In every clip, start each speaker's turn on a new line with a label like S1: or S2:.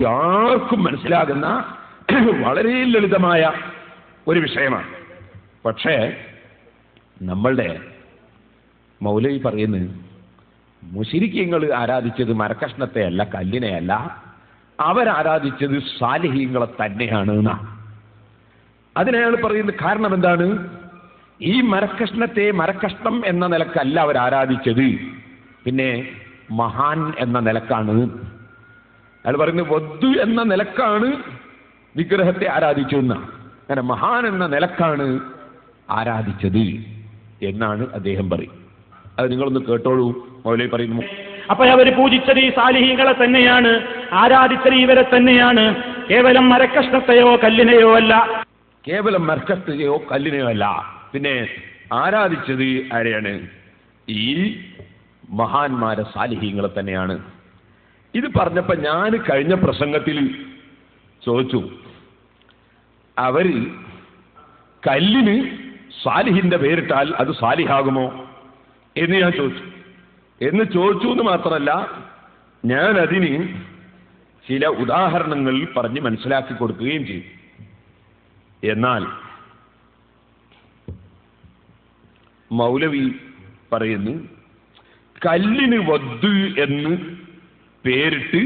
S1: ആർക്കും മനസ്സിലാകുന്ന വളരെ ലളിതമായ ഒരു വിഷയമാണ്. പക്ഷേ നമ്മളുടെ മൗലവി പറയുന്നത് മുശിരിക്കങ്ങൾ ആരാധിച്ചത് മരക്കഷ്ണത്തെയല്ല കല്ലിനെയല്ല അവരാരാധിച്ചത് സാലിഹീങ്ങളെ തന്നെയാണ് അതിനയാൾ പറയുന്നത് കാരണം എന്താണ്? ഈ മരക്കഷ്ണത്തെ മരക്കഷ്ണം എന്ന നിലക്കല്ല അവർ ആരാധിച്ചത് പിന്നെ മഹാൻ എന്ന നിലക്കാണ് അയാൾ പറയുന്നത് വധു എന്ന നിലക്കാണ് വിഗ്രഹത്തെ ആരാധിച്ചു എന്നാണ് അങ്ങനെ മഹാൻ എന്ന നിലക്കാണ് ആരാധിച്ചത് എന്നാണ് അദ്ദേഹം പറയും. അത് നിങ്ങളൊന്ന് കേട്ടോളൂ. മൗലവി പറയുന്നു
S2: അപ്പൊ അവർ പൂജിച്ചത് ഈ സാലിഹികളെ തന്നെയാണ് ആരാധിച്ചത് ഇവരെ തന്നെയാണ്. കേവലം മരക്കഷ്ണത്തെയോ കല്ലിനെയോ അല്ല.
S1: കേവലം മരക്കഷ്ണത്തെയോ കല്ലിനെയോ അല്ല. പിന്നെ ആരാധിച്ചത് ആരെയാണ്? ഈ മഹാന്മാരെ സാലിഹീങ്ങളെ തന്നെയാണ്. ഇത് പറഞ്ഞപ്പോ ഞാൻ കഴിഞ്ഞ പ്രസംഗത്തിൽ ചോദിച്ചു അവർ കല്ലിന് സാലിഹിന്റെ പേരിട്ടാൽ അത് സാലിഹാകുമോ എന്ന് ഞാൻ ചോദിച്ചു. എന്ന് ചോദിച്ചു എന്ന് മാത്രമല്ല ഞാൻ അതിന് ചില ഉദാഹരണങ്ങൾ പറഞ്ഞ് മനസ്സിലാക്കി കൊടുക്കുകയും ചെയ്തു. എന്നാൽ മൗലവി പറയുന്നു കല്ലിന് വദ് എന്ന് പേരിട്ട്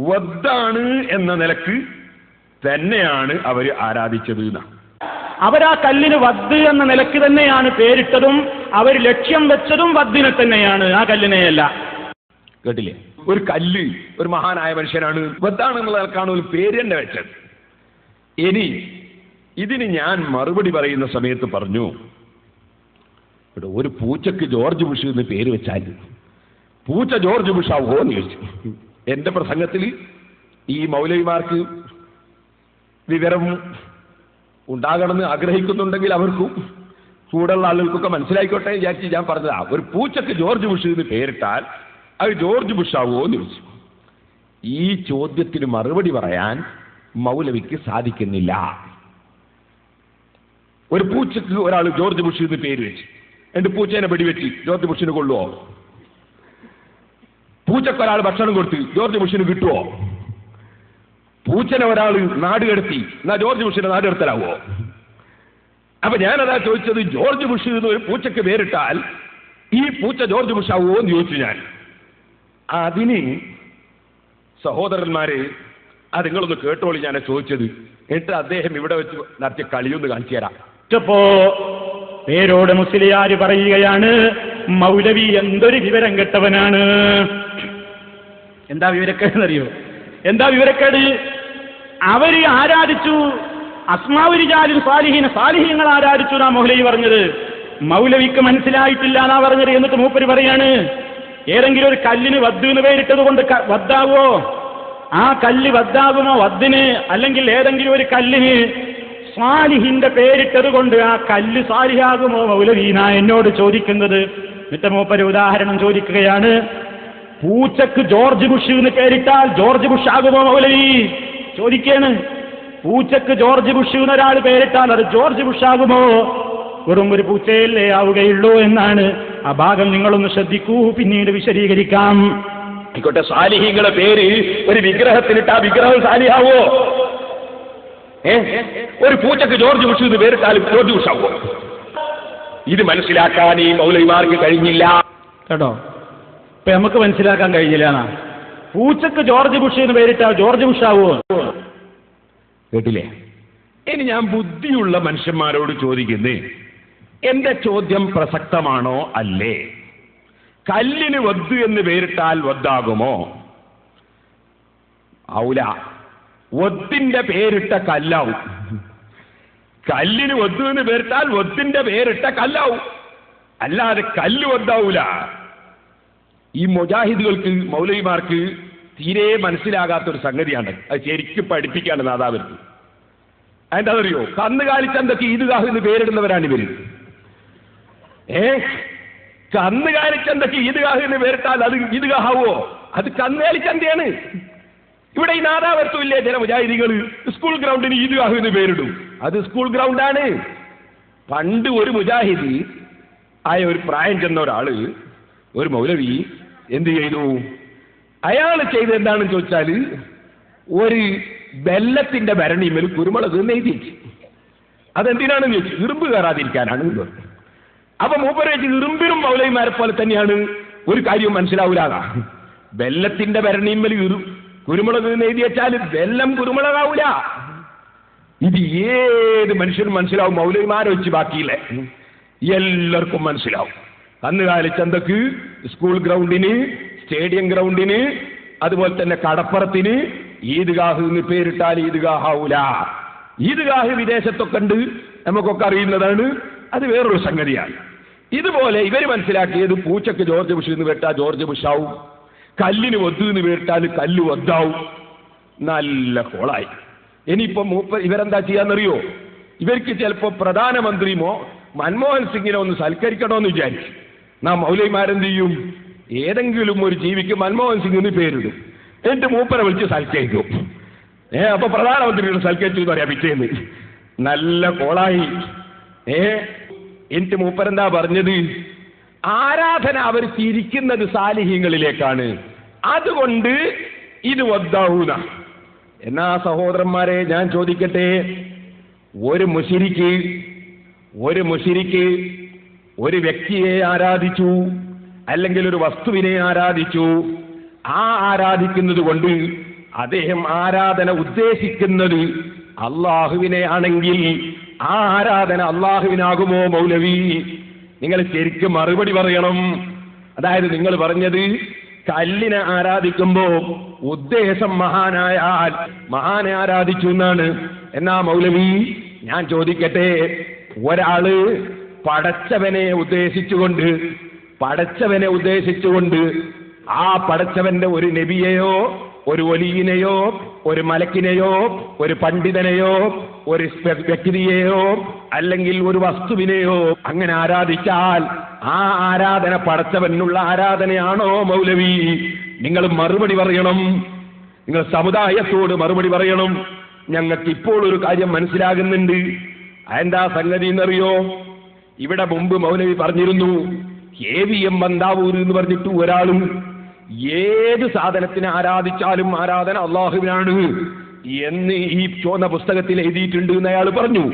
S1: വദ്ദാണ് എന്ന നിലയ്ക്ക് തന്നെയാണ് അവർ ആരാധിച്ചത് എന്നാണ്
S2: അവരാ കല്ലിന് വദ് എന്ന നിലയ്ക്ക് തന്നെയാണ് പേരിട്ടതും അവർ ലക്ഷ്യം വെച്ചതും വദ്ദിനെ തന്നെയാണ് ആ കല്ലിനെയല്ല.
S1: കേട്ടില്ലേ? ഒരു കല്ല് ഒരു മഹാനായ മനുഷ്യനാണ് വദ്ദാണ് എന്നുള്ള നിലക്കാണ് ഒരു പേര് തന്നെ വെച്ചത്. ഇനി ഇതിന് ഞാൻ മറുപടി പറയുന്ന സമയത്ത് പറഞ്ഞു ഇവിടെ ഒരു പൂച്ചക്ക് ജോർജ് ബുഷ് എന്ന് പേര് വെച്ചാൽ പൂച്ച ജോർജ് ബുഷ് ആവുമോ എന്ന് ചോദിച്ചു. എന്റെ പ്രസംഗത്തിൽ ഈ മൗലവിമാർക്ക് വിവരം ഉണ്ടാകണമെന്ന് ആഗ്രഹിക്കുന്നുണ്ടെങ്കിൽ അവർക്കും കൂടെയുള്ള ആളുകൾക്കൊക്കെ മനസ്സിലായിക്കോട്ടെ വിചാരിച്ച് ഞാൻ പറഞ്ഞതാ. ഒരു പൂച്ചക്ക് ജോർജ് ബുഷ് എന്ന് പേരിട്ടാൽ അത് ജോർജ് ബുഷ് ആവുമോ എന്ന് ചോദിച്ചു. ഈ ചോദ്യത്തിന് മറുപടി പറയാൻ മൗലവിക്ക് സാധിക്കുന്നില്ല. ഒരു പൂച്ചക്ക് ഒരാൾ ജോർജ് ബുഷ് എന്ന് പേര് വെച്ച് എന്റെ പൂച്ചേനെ വെടിവെച്ച് ജോർജ് ബുഷിന് കൊള്ളുവോ പൂച്ചക്ക് ഒരാൾ ഭക്ഷണം കൊടുത്ത് ജോർജ് ബുഷിന് കിട്ടുമോ പൂച്ചനെ ഒരാൾ നാട് കടത്തി എന്നാ ജോർജ് ബുഷിന്റെ നാട് കടത്തലാവോ? അപ്പൊ ഞാനതാ ചോദിച്ചത് ജോർജ് ബുഷ് എന്ന് ഒരു പൂച്ചക്ക് പേരിട്ടാൽ ഈ പൂച്ച ജോർജ് ബുഷ് ആവുമോ എന്ന് ചോദിച്ചു ഞാൻ. അതിന് സഹോദരന്മാരെ അത് നിങ്ങളൊന്ന് കേട്ടോളി ഞാൻ ചോദിച്ചത്. എന്നിട്ട് അദ്ദേഹം ഇവിടെ വെച്ച് നടത്തിയ കളിയൊന്ന് കാണിച്ചു തരാം.
S2: പ്പോ പേരോട് മുസ്ലിയാര് പറയുകയാണ് മൗലവി എന്തൊരു വിവരം കെട്ടവനാണ്? എന്താ വിവരക്കേടെന്നറിയോ എന്താ വിവരക്കേട്? അവർ ആരാധിച്ചു? അസ്മാവുരിജാലും സാലിഹീന സാലിഹീങ്ങൾ ആരാധിച്ചു എന്നാ മൗലവി പറഞ്ഞത്. മൗലവിക്ക് മനസ്സിലായിട്ടില്ല എന്നാ പറഞ്ഞത് എന്നിട്ട് മൂപ്പര് പറയാണ്. ഏതെങ്കിലും ഒരു കല്ലിന് വദ്ദു എന്ന് പേരിട്ടത് കൊണ്ട് വദ്ദാവോ ആ കല്ല് വദ്ദാകുമോ? വദ്ദിന് അല്ലെങ്കിൽ ഏതെങ്കിലും ഒരു കല്ലിന് സാലിഹിന്റെ പേരിട്ടത് കൊണ്ട് ആ കല്ല് സാലിഹാകുമോ മൗലവീന എന്നോട് ചോദിക്കുന്നത്. എന്നിട്ട് മൂപ്പര് ഉദാഹരണം ചോദിക്കുകയാണ്. പൂച്ചക്ക് ജോർജ് ബുഷ് എന്ന് പേരിട്ടാൽ ജോർജ് ബുഷ് ആകുമോ മൗലവി? ചോദിക്കാണ്. പൂച്ചക്ക് ജോർജ് ബുഷ് എന്നൊരാൾ പേരിട്ടാൽ അത് ജോർജ് ബുഷ് ആകുമോ? വെറും ഒരു പൂച്ചയല്ലേ ആവുകയുള്ളൂ എന്നാണ് ആ ഭാഗം നിങ്ങളൊന്ന് ശ്രദ്ധിക്കൂ പിന്നീട് വിശദീകരിക്കാം.
S1: ആയിക്കോട്ടെ സാലിഹിങ്ങളെ പേര് ഒരു വിഗ്രഹത്തിലിട്ട് ആ വിഗ്രഹം സാലിഹാവോ? ഏ? ഒരു പൂച്ചക്ക് ജോർജ് ബുഷ് എന്ന് പേരിട്ടാലും ജോർജ് ബുഷ് ആവോ ഇത് മനസ്സിലാക്കാൻ ഈ മൗലവിമാർക്ക് കഴിഞ്ഞില്ല.
S2: കേട്ടോ? ഇപ്പൊ നമുക്ക് മനസ്സിലാക്കാൻ കഴിഞ്ഞില്ല എന്നാ. പൂച്ചക്ക് ജോർജ് ബുഷ് എന്ന് പേരിട്ടാൽ ജോർജ് ബുഷ് ആവുമോ
S1: കേട്ടില്ലേ? ഇനി ഞാൻ ബുദ്ധിയുള്ള മനുഷ്യന്മാരോട് ചോദിക്കുന്നേ എന്റെ ചോദ്യം പ്രസക്തമാണോ അല്ലേ? കല്ലിന് വദ്ദു എന്ന് പേരിട്ടാൽ വദ്ദാകുമോ? ഔല ഒത്തിന്റെ പേരിട്ട കല്ലാവും. കല്ലിന് വദ്ദു എന്ന് പേരിട്ടാൽ ഒത്തിന്റെ പേരിട്ട കല്ലാവും. അല്ലാതെ കല്ല് വദ്ദാവൂല. ഈ മുജാഹിദുകൾക്ക് മൗലവിമാർക്ക് തീരെ മനസ്സിലാകാത്ത ഒരു സംഗതിയാണ്. അത് ശരിക്കും പഠിപ്പിക്കാണ് നാദാവർക്ക് അതിന്റെ അതറിയോ കന്നുകാലിച്ചന്തൊക്കെ ഈദ്ഗാഹ് എന്ന് പേരിടുന്നവരാണ് ഇവർ. ഏ? കന്നുകാലിച്ചന്തൊക്കെ ഈദ്ഗാഹ് എന്ന് പേരിട്ടാൽ അത് ഈദ്ഗാഹാവോ? അത് കന്നുകാലിച്ചന്തയാണ് ഇവിടെ ഈ നാദാവർത്തുമില്ലേ ചില മുജാഹിദികൾ സ്കൂൾ ഗ്രൗണ്ടിന് ഈദ്ഗാഹ് എന്ന് പേരിടും. അത് സ്കൂൾ ഗ്രൗണ്ടാണ്. പണ്ട് ഒരു മുജാഹിദി ആയ ഒരു പ്രായം ചെന്ന ഒരാൾ ഒരു മൗലവി എന്ത് ചെയ്തു? അയാൾ ചെയ്ത് എന്താണെന്ന് ചോദിച്ചാൽ ഒരു വെല്ലത്തിന്റെ ഭരണിമേൽ കുരുമുളക് നെയ്തി അതെന്തിനാണെന്ന് ചോദിച്ചു? ഇറുമ്പ് കയറാതിരിക്കാനാണ് അപ്പൊ മൂപ്പര് വെച്ച് ഇറുമ്പിനും മൗലൈമാരെ പോലെ തന്നെയാണ്. ഒരു കാര്യം മനസ്സിലാവൂലാക വെല്ലത്തിന്റെ ഭരണിമേൽ ഇറു കുരുമുളക് നെയ്തി വെച്ചാൽ വെല്ലം കുരുമുളകാവൂല. ഇത് ഏത് മനുഷ്യനും മനസ്സിലാവും മൗലൈമാരെ വെച്ച് ബാക്കിയില്ലേ? എല്ലാവർക്കും മനസ്സിലാവും. അന്ന് കാലിച്ചന്തക്ക് സ്കൂൾ ഗ്രൗണ്ടിന് സ്റ്റേഡിയം ഗ്രൗണ്ടിന് അതുപോലെ തന്നെ കടപ്പുറത്തിന് ഈദ്ഗാഹ് എന്ന് പേരിട്ടാൽ ഈദ്ഗാഹ് ആവൂല ഈദ്ഗാഹ് വിദേശത്തൊക്കെ ഉണ്ട് നമുക്കൊക്കെ അറിയുന്നതാണ്. അത് വേറൊരു സംഗതിയാണ്. ഇതുപോലെ ഇവർ മനസ്സിലാക്കിയത് പൂച്ചക്ക് ജോർജ് ബുഷ് എന്ന് പേരിട്ടാൽ ജോർജ് ബുഷ് ആവും. കല്ലിന് വധു എന്ന് പേരിട്ടാൽ കല്ല് വദ്ദാവും നല്ല കോളായി. ഇനിയിപ്പോ മൂപ്പ ഇവരെന്താ ചെയ്യാന്നറിയോ? ഇവർക്ക് ചിലപ്പോ പ്രധാനമന്ത്രിമോ മൻമോഹൻ സിംഗിനെ ഒന്ന് സൽക്കരിക്കണമെന്ന് വിചാരിച്ചു. നാം മൗലൈമാരെന്ത് ചെയ്യും ഏതെങ്കിലും ഒരു ജീവിക്ക് മൻമോഹൻ സിംഗ് എന്ന് പേരിടും. എന്നിട്ട് മൂപ്പരെ വിളിച്ച് സൽക്കരിക്കും. ഏ അപ്പൊ പ്രധാനമന്ത്രിയുടെ സൽക്കരിച്ചു എന്ന് പറയാം പിറ്റേന്ന്. നല്ല കോളായി. ഏ എന്നിട്ട് മൂപ്പരെന്താ പറഞ്ഞത്? ആരാധന അവർ തിരിക്കുന്നത് സാലിഹ്യങ്ങളിലേക്കാണ്. അതുകൊണ്ട് ഇത് വദ്ദാവൂന. എന്നാ സഹോദരന്മാരെ ഞാൻ ചോദിക്കട്ടെ? ഒരു മുഷിരിക്ക് ഒരു മുഷിരിക്ക് ഒരു വ്യക്തിയെ ആരാധിച്ചു അല്ലെങ്കിൽ ഒരു വസ്തുവിനെ ആരാധിച്ചു. ആ ആരാധിക്കുന്നത് കൊണ്ട് അദ്ദേഹം ആരാധന ഉദ്ദേശിക്കുന്നത് അള്ളാഹുവിനെ ആണെങ്കിൽ ആ ആരാധന അള്ളാഹുവിനാകുമോ മൗലവി? നിങ്ങൾ ശരിക്കും മറുപടി പറയണം. അതായത് നിങ്ങൾ പറഞ്ഞത് കല്ലിനെ ആരാധിക്കുമ്പോ ഉദ്ദേശം മഹാനായാൽ മഹാനെ ആരാധിച്ചു എന്നാണ്. എന്നാ മൗലവി ഞാൻ ചോദിക്കട്ടെ ഒരാൾ പടച്ചവനെ ഉദ്ദേശിച്ചുകൊണ്ട് പടച്ചവനെ ഉദ്ദേശിച്ചുകൊണ്ട് ആ പടച്ചവന്റെ ഒരു നബിയെയോ ഒരു ഒലിയിനെയോ ഒരു മലക്കിനെയോ ഒരു പണ്ഡിതനെയോ ഒരു വ്യക്തിയെയോ അല്ലെങ്കിൽ ഒരു വസ്തുവിനെയോ അങ്ങനെ ആരാധിച്ചാൽ ആ ആരാധന പടച്ചവനുള്ള ആരാധനയാണോ മൗലവി? നിങ്ങൾ മറുപടി പറയണം. നിങ്ങൾ സമുദായത്തോട് മറുപടി പറയണം. ഞങ്ങൾക്ക് ഇപ്പോൾ ഒരു കാര്യം മനസ്സിലാകുന്നുണ്ട്. എന്താ സംഗതി എന്നറിയോ ഇവിടെ മുമ്പ് മൗലവി പറഞ്ഞിരുന്നു എ വി എം ബന്താവൂർ എന്ന് പറഞ്ഞിട്ട് ഒരാളും ഏത് സാധനത്തിന് ആരാധിച്ചാലും ആരാധന അള്ളാഹുവിനാണ് എന്ന് ഈ ചുവന്ന പുസ്തകത്തിൽ എഴുതിയിട്ടുണ്ട് എന്ന് അയാൾ പറഞ്ഞു.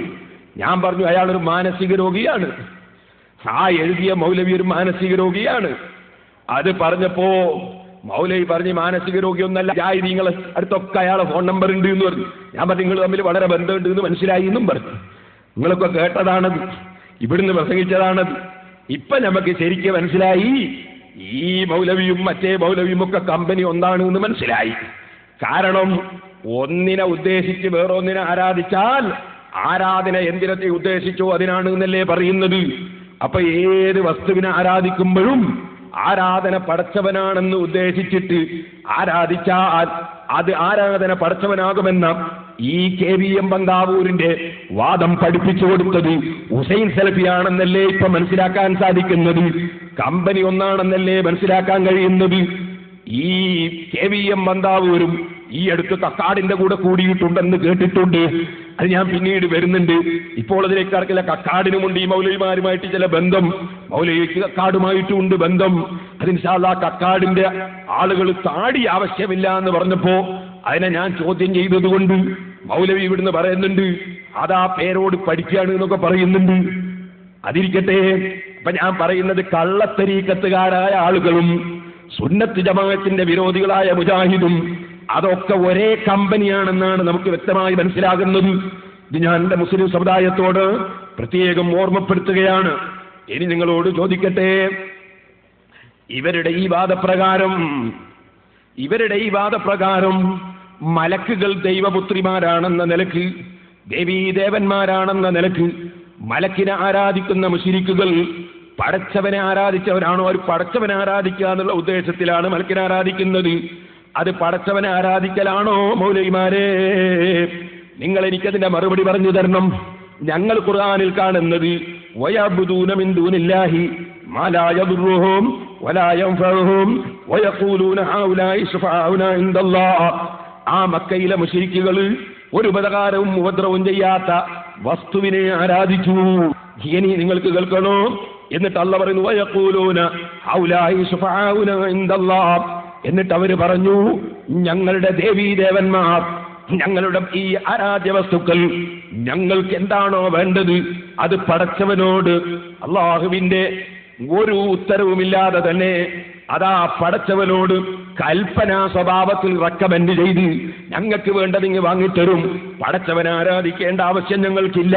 S1: ഞാൻ പറഞ്ഞു അയാൾ ഒരു മാനസിക രോഗിയാണ്. ആ എഴുതിയ മൗലവി ഒരു മാനസിക രോഗിയാണ്. അത് പറഞ്ഞപ്പോ മൗലവി പറഞ്ഞ് മാനസിക രോഗിയൊന്നല്ല ജായി നിങ്ങൾ അടുത്തൊക്കെ അയാളെ ഫോൺ നമ്പർ ഉണ്ട് എന്ന് പറഞ്ഞു. ഞാൻ പറഞ്ഞു നിങ്ങൾ തമ്മിൽ വളരെ ബന്ധമുണ്ട് എന്ന് മനസ്സിലായി എന്നും പറഞ്ഞു. നിങ്ങളൊക്കെ കേട്ടതാണത് ഇവിടുന്ന് പ്രസംഗിച്ചതാണത് ഇപ്പൊ നമുക്ക് ശരിക്കും മനസ്സിലായി. ഈ മൗലവിയും മറ്റേ മൗലവിയും ഒക്കെ കമ്പനി ഒന്നാണ് എന്ന് മനസ്സിലായി. കാരണം ഒന്നിനെ ഉദ്ദേശിച്ച് വേറൊന്നിനെ ആരാധിച്ചാൽ ആരാധന എന്തിനത്തെ ഉദ്ദേശിച്ചോ അതിനാണ് എന്നല്ലേ പറയുന്നത്. അപ്പൊ ഏത് വസ്തുവിനെ ആരാധിക്കുമ്പോഴും ആരാധന പടച്ചവനാണെന്ന് ഉദ്ദേശിച്ചിട്ട് ആരാധിച്ചാൽ അത് ആരാധന പടച്ചവനാകുമെന്ന ഈ കെ വി എം ബംഗാവൂരിന്റെ വാദം പഠിപ്പിച്ചു കൊടുത്തത് ഹുസൈൻ സെൽഫിയാണെന്നല്ലേ ഇപ്പൊ മനസ്സിലാക്കാൻ സാധിക്കുന്നത്? കമ്പനി ഒന്നാണെന്നല്ലേ മനസ്സിലാക്കാൻ കഴിയുന്നത്? ഈ കെ വി എം ബന്താവൂരും ഈ അടുത്ത് കക്കാടിന്റെ കൂടെ കൂടിയിട്ടുണ്ടെന്ന് കേട്ടിട്ടുണ്ട്. അത് ഞാൻ പിന്നീട് വരുന്നുണ്ട്. ഇപ്പോൾ അതിലേക്ക് കടക്കില്ല കക്കാടിനുമുണ്ട് ഈ മൗലവിമാരുമായിട്ട് ചില ബന്ധം. മൗലവിക്ക് കക്കാടുമായിട്ടും ഉണ്ട് ബന്ധം അതിൻഷാല്ല കക്കാടിന്റെ ആളുകൾ താടി ആവശ്യമില്ല എന്ന് പറഞ്ഞപ്പോ അതിനെ ഞാൻ ചോദ്യം ചെയ്തതുകൊണ്ട് മൗലവി ഇവിടുന്ന് പറയുന്നുണ്ട് അതാ പേരോട് പഠിക്കുകയാണ് എന്നൊക്കെ പറയുന്നുണ്ട്. അതിരിക്കട്ടെ അപ്പൊ ഞാൻ പറയുന്നത് കള്ളത്തരീക്കത്തുകാരായ ആളുകളും സുന്നത്ത് ജമാഅത്തിന്റെ വിരോധികളായ മുജാഹിദും അതൊക്കെ ഒരേ കമ്പനിയാണെന്നാണ് നമുക്ക് വ്യക്തമായി മനസ്സിലാകുന്നത്. ഇത് ഞാൻ എന്റെ മുസ്ലിം സമുദായത്തോട് പ്രത്യേകം ഓർമ്മപ്പെടുത്തുകയാണ്. ഇനി നിങ്ങളോട് ചോദിക്കട്ടെ ഇവരുടെ ഈ വാദപ്രകാരം ഇവരുടെ ഈ വാദപ്രകാരം മലക്കുകൾ ദൈവപുത്രിമാരാണെന്ന നിലയ്ക്ക് ദേവീദേവന്മാരാണെന്ന നിലയ്ക്ക് മലക്കിനെ ആരാധിക്കുന്ന മുഷിരിക്കുകൾ പടച്ചവനെ ആരാധിച്ചവരാണോ അവർ പടച്ചവനെ ആരാധിക്കുക എന്നുള്ള ഉദ്ദേശത്തിലാണ് മലക്കിനെ ആരാധിക്കുന്നത്. അത് പടച്ചവനെ ആരാധിക്കലാണോ മൗലൈമാരെ നിങ്ങൾ എനിക്കതിന്റെ മറുപടി പറഞ്ഞു തരണം. ഞങ്ങൾ ഖുർആാനിൽ കാണുന്നത് വയബുദൂന മിൻ ദൂനില്ലാഹി മാ വലാ യൻഫഉഹും വയഖൂലൂന ഇൻദല്ലാഹ്. ആ മക്കയിലെ മുശ്രിക്കുകൾ ഒരു ഉപകാരവും ഉപദ്രവവും ചെയ്യാത്ത വസ്തുവിനെ ആരാധിച്ചു. ഇനി നിങ്ങൾക്ക് കേൾക്കണോ? എന്നിട്ട് അല്ല പറയുന്നു എന്നിട്ട് അവർ പറഞ്ഞു ഞങ്ങളുടെ ദേവീദേവന്മാർ ഞങ്ങളുടെ ഈ ആരാധ്യ വസ്തുക്കൾ ഞങ്ങൾക്ക് എന്താണോ വേണ്ടത് അത് പടച്ചവനോട് അള്ളാഹുവിന്റെ ഒരു ഉത്തരവുമില്ലാതെ തന്നെ അതാ പടച്ചവനോട് കൽപ്പനാ സ്വഭാവത്തിൽ റെക്കമെൻഡ് ചെയ്ത് ഞങ്ങൾക്ക് വേണ്ടത് ഇങ്ങ് വാങ്ങിത്തരും. പടച്ചവനെ ആരാധിക്കേണ്ട ആവശ്യം ഞങ്ങൾക്കില്ല.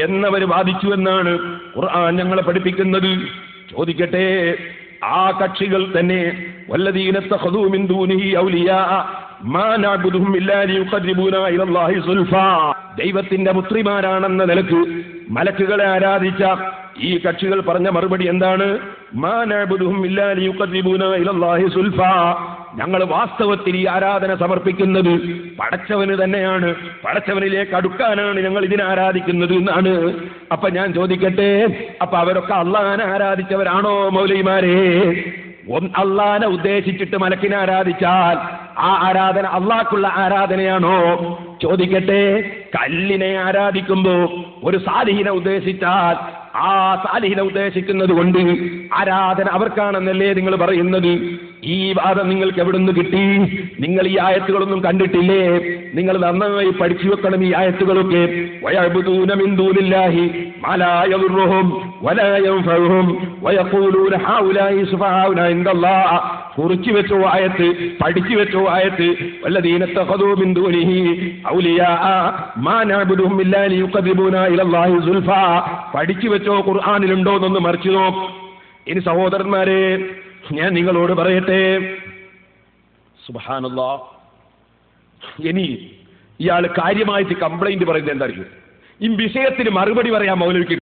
S1: എന്നവർ വാദിച്ചു എന്നാണ് ഖുർആൻ ഞങ്ങളെ പഠിപ്പിക്കുന്നത്. ചോദിക്കട്ടെ ആ കക്ഷികൾ തന്നെ ദൈവത്തിന്റെ പുത്രിമാരാണെന്ന നിലയ്ക്ക് മലക്കുകളെ ആരാധിച്ച ഈ കക്ഷികൾ പറഞ്ഞ മറുപടി എന്താണ്? ഞങ്ങൾ വാസ്തവത്തിൽ ഈ ആരാധന സമർപ്പിക്കുന്നത് പടച്ചവന് തന്നെയാണ്. പടച്ചവനിലേക്ക് അടുക്കാനാണ് ഞങ്ങൾ ഇതിനെ ആരാധിക്കുന്നത് എന്നാണ്. അപ്പൊ ഞാൻ ചോദിക്കട്ടെ അപ്പൊ അവരൊക്കെ അള്ളഹാനെ ആരാധിച്ചവരാണോ മൗലൈമാരെ അള്ളാനെ ഉദ്ദേശിച്ചിട്ട് മലക്കിനെ ആരാധിച്ചാൽ ആ ആരാധന അള്ളാഹ്ക്കുള്ള ആരാധനയാണോ? ചോദിക്കട്ടെ കല്ലിനെ ആരാധിക്കുമ്പോ ഒരു സാലിഹിനെ ഉദ്ദേശിച്ചാൽ ആ സാലിഹിനെ ഉദ്ദേശിക്കുന്നത് കൊണ്ട് ആരാധന അവർക്കാണെന്നല്ലേ നിങ്ങൾ പറയുന്നത്? ഈ വാദം നിങ്ങൾക്ക് എവിടുന്ന് കിട്ടി? നിങ്ങൾ ഈ ആയത്തുകളൊന്നും കണ്ടിട്ടില്ലേ? നിങ്ങൾ നന്നായി പഠിച്ചു വെക്കണം ഈ ആയത്തുകളൊക്കെ. മിൻ يضرهم ولا ينفعهم ويقولون هؤلاء سفهاؤنا عند الله കുറിച്ചു വെച്ചോ ആയത്ത് പഠിച്ചു വെച്ചോ ആയത്ത്. വല്ലദീന തഖദൂ മിൻ ദൂനിഹി ഔലിയാ. മാ നഅബുദുഹും ഇല്ലാ ലിയുഖദിബൂന ഇലല്ലാഹി സുൽഫ. പഠിച്ചു വെച്ചോ ഖുർആനിലുണ്ടോ എന്നൊന്ന് മറിച്ചു നോക്ക്. ഇനി സഹോദരന്മാരെ ഞാൻ നിങ്ങളോട് പറയട്ടെ. സുബ്ഹാനല്ലാഹ്. ഇനി ഇയാൾ കാര്യമായിട്ട് കംപ്ലൈന്റ് പറയുന്നത് എന്താ അറിയോ? ഈ വിഷയത്തിന് മറുപടി പറയാൻ മൗലവിക്ക്